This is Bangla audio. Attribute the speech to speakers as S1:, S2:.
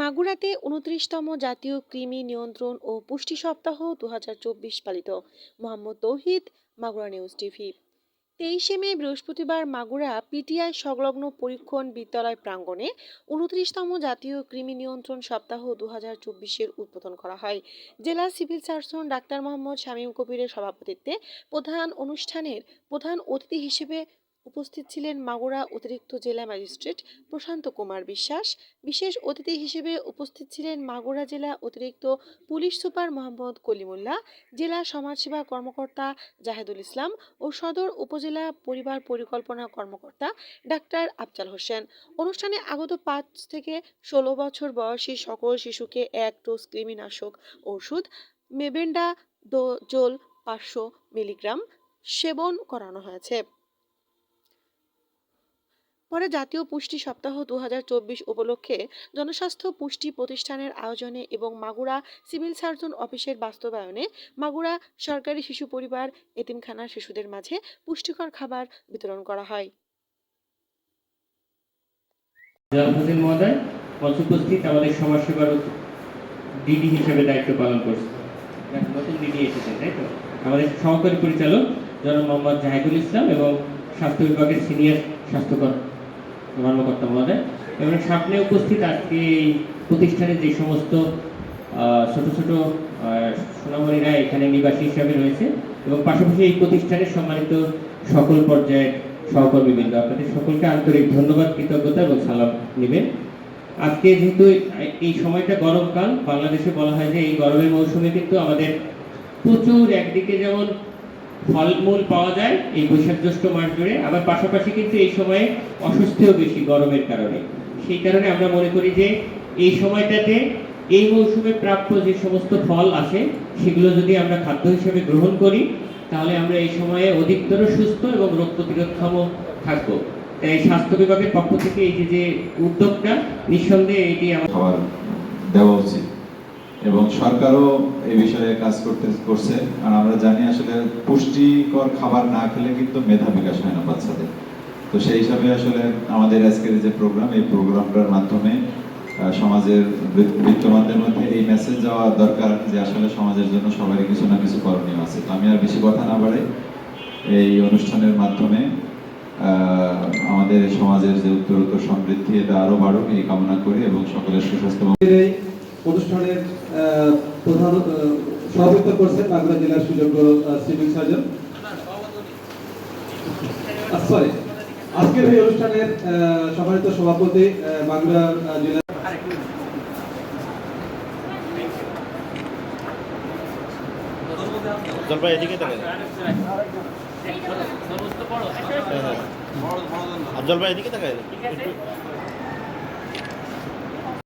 S1: মাগুরাতে উনত্রিশতম জাতীয় কৃমি নিয়ন্ত্রণ ও পুষ্টি সপ্তাহ দু হাজার চব্বিশ পালিত। Mohammad Tauhid, Magura news TV. তেইশে মে, বৃহস্পতিবার মাগুরা পিটিআই সংলগ্ন পরীক্ষণ বিদ্যালয় প্রাঙ্গণে উনত্রিশতম জাতীয় কৃমি নিয়ন্ত্রণ সপ্তাহ দু হাজার চব্বিশের উদ্বোধন করা হয়। জেলা civil surgeon doctor Mohammad Shamim কবিরের সভাপতিত্বে প্রধান অনুষ্ঠানের প্রধান অতিথি হিসেবে উপস্থিত ছিলেন মাগুরা অতিরিক্ত জেলা ম্যাজিস্ট্রেট প্রশান্ত কুমার বিশ্বাস। বিশেষ অতিথি হিসেবে উপস্থিত ছিলেন মাগুরা জেলা অতিরিক্ত পুলিশ সুপার মোহাম্মদ কলিমুল্লাহ, জেলা সমাজসেবা কর্মকর্তা জাহেদুল ইসলাম ও সদর উপজেলা পরিবার পরিকল্পনা কর্মকর্তা ডাক্তার আফজাল হোসেন। অনুষ্ঠানে আগত পাঁচ থেকে ষোলো বছর বয়সী সকল শিশুকে এক ডোজ কৃমিনাশক ওষুধ মেবেন্ডা জোল পাঁচশো মিলিগ্রাম সেবন করানো হয়েছে। পরে জাতীয় পুষ্টি সপ্তাহ দু হাজার চব্বিশ উপলক্ষে জনস্বাস্থ্য পুষ্টি প্রতিষ্ঠানের আয়োজনে এবং মাগুরা সিভিল সার্জন অফিসের বাস্তবায়নে মাগুরা সরকারি শিশু পরিবার এতিমখানার শিশুদের মাঝে পুষ্টিকর খাবার বিতরণ করা হয়।
S2: মহোদয় আমাদের সমাজসেবার ডিডি হিসেবে দায়িত্ব পালন করছে। নতুন ডিডি এসেছেন তাই তো? আমাদের সহকারী পরিচালক জনাব মোহাম্মদ জাহিদুল ইসলাম এবং স্বাস্থ্য বিভাগের সিনিয়র স্বাস্থ্যকর কর্মকর্তা মহোদয়, এবং সামনে উপস্থিত আজকে এই প্রতিষ্ঠানে যে সমস্ত ছোট ছোট সোনামণিরা এখানে নিবাসী হিসাবে রয়েছে, এবং পাশাপাশি এই প্রতিষ্ঠানের সম্মানিত সকল পর্যায়ের সহকর্মীবৃন্দ, আপনাদের সকলকে আন্তরিক ধন্যবাদ, কৃতজ্ঞতা এবং সালাম নেবেন। আজকে যেহেতু এই সময়টা গরমকাল, বাংলাদেশে বলা হয় যে এই গরমের মৌসুমে কিন্তু আমাদের প্রচুর একদিকে যেমন ফলমূল পাওয়া যায় এই বৈশাখ জ্যৈষ্ঠ মাস জুড়ে আবার পাশাপাশি কিন্তু এই সময়ে অস্বস্তিও বেশি গরমের কারণে। সেই কারণে আমরা মনে করি যে এই সময়টাতে এই মৌসুমে প্রাপ্য যে সমস্ত ফল আসে সেগুলো যদি আমরা খাদ্য হিসেবে গ্রহণ করি, তাহলে আমরা এই সময়ে অধিকতর সুস্থ এবং রোগ প্রতিরোধক্ষম থাকব। তাই স্বাস্থ্য বিভাগের পক্ষ থেকে এই যে যে উদ্যোগটা, নিঃসন্দেহে এটি আমার
S3: দেওয়া উচিত। এবং সরকারও এই বিষয়ে কাজ করতে, করছে। আর আমরা জানি আসলে পুষ্টিকর খাবার না খেলে কিন্তু মেধা বিকাশ হয় না বাচ্চাদের। তো সেই হিসাবে আসলে আমাদের আজকের যে প্রোগ্রাম, এই প্রোগ্রামটার মাধ্যমে সমাজের বিত্তমানদের মধ্যে এই মেসেজ যাওয়া দরকার যে আসলে সমাজের জন্য সবারই কিছু না কিছু করণীয় আছে। তো আমি আর বেশি কথা না বাড়াই। এই অনুষ্ঠানের মাধ্যমে আমাদের সমাজের যে উত্তরোত্তর সমৃদ্ধি, এটা আরও বাড়ুক, এই কামনা করি এবং সকলের সুস্বাস্থ্য
S4: অনুষ্ঠানের প্রধান সভাপতিত্ব করছেন বাঁকুড়া জেলার সুযোগ্য সিভিল সার্জন। সরি আজকের এই অনুষ্ঠানের সম্মানিত সভাপতি বাঁকুড়া জেলা
S5: জলপাই এদিকে তাকায় আর জলপাই এদিকে তাকায়।